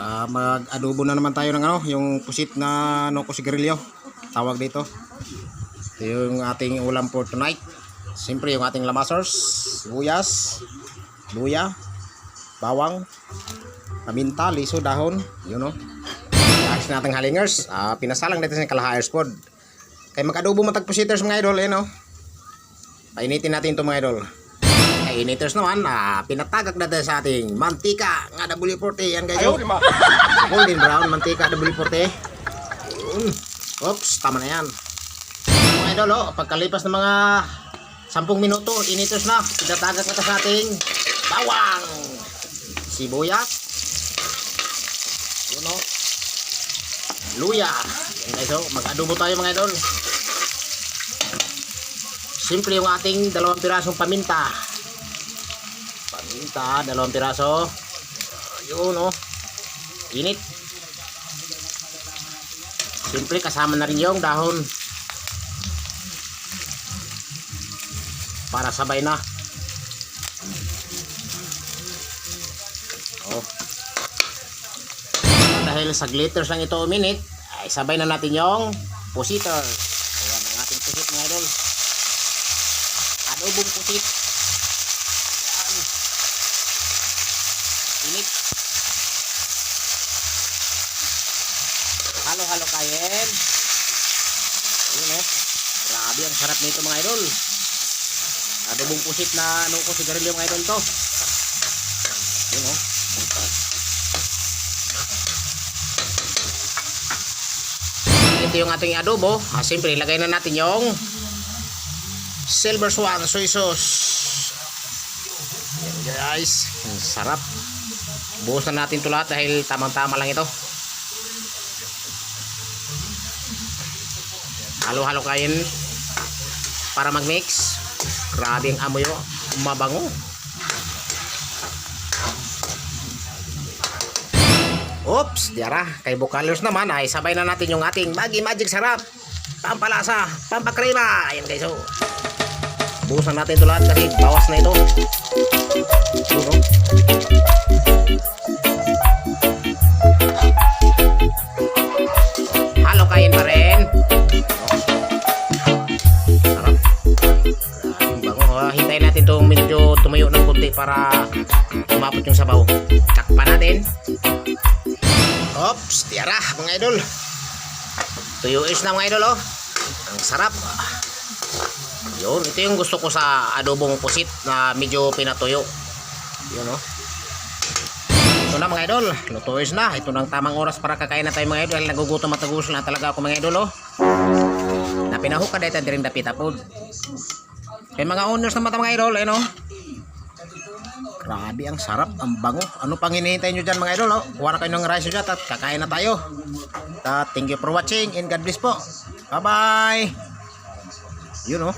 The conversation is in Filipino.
Ah, mag-adobo na naman tayo ng ano, yung pusit na ano ko sigarilyo. Tawag dito. Ito yung ating ulam for tonight. Siyempre yung ating lamasers, sibuyas, luya, bawang, paminta, liso, dahon, yun no. Ayos nating halingers. Ah, pinasalang natin sa kalahayers pod. Kay mag-adobo matag pusiters mga idol, eh no. Painitin natin ito mga idol. Initers naman, ah, pinatagak na tayo sa ating mantika nga W40. Yan guys. oh. Golden brown, mantika W40. Yun. Oops, tama na yan. Mga idol, oh, pagkalipas ng mga 10 minuto, initers na. Pinatagak na tayo sa ating bawang. Sibuyas. Yun oh. Luya. Yan guys, oh, mag-adobo tayo mga idol. Siyempre yung ating dalawang pirasong paminta. Paminta, dalawang piraso. Ayun oh. Init. Siyempre kasama na rin yung dahon. Para sabay na. Oh. Dahil sa glitters lang ito minute, ay sabay na natin yung positor. Ayan ang ating pusit mga idol. Adobong pusit. Init. Halo-halo kayen. Yun oh. Grabe ang sarap nito mga idol. Adobong pusit na ano ko sigarilyo mga idol to. Yun oh. Ito yung ating adobo. Ah, Siyempre, ilagay na natin yung silver swan soy sauce. Yan guys. Ang sarap. Buhusan natin ito lahat dahil tamang-tama lang ito. Halo-halo kain para mag-mix. Grabe ang amoy oh. Mabango. Oops, diara. Kay Bukalos naman ay sabay na natin yung ating Maggi Magic Sarap. Pampalasa, pampakrema. Ayan guys, oh. Buhusan natin ito lahat kasi bawas na ito. Yun, oh. Halo kain pa rin. Sarap. Bango. Hintayin natin itong medyo tumayo ng konti para umapot yung sabaw. Takpan natin. Ops, tiara mga idol. Tuyo is na mga idol oh. Ang sarap. Yun, ito yung gusto ko sa adobong pusit na medyo pinatuyo. Yun oh. Ito na mga idol, luto is na. Ito na ang tamang oras para kakain na tayo mga idol. Nagugutom at nagugutom na talaga ako mga idol oh. Na pinahuk ka dahil din dapita po. Kaya mga owners ng mata mga idol, ayun oh. Grabe ang sarap, ang bango. Ano pang hinihintay nyo dyan mga idol? Oh? Kuha na kayo ng rice dyan at kakain na tayo. At thank you for watching and God bless po. Bye bye. Yun oh.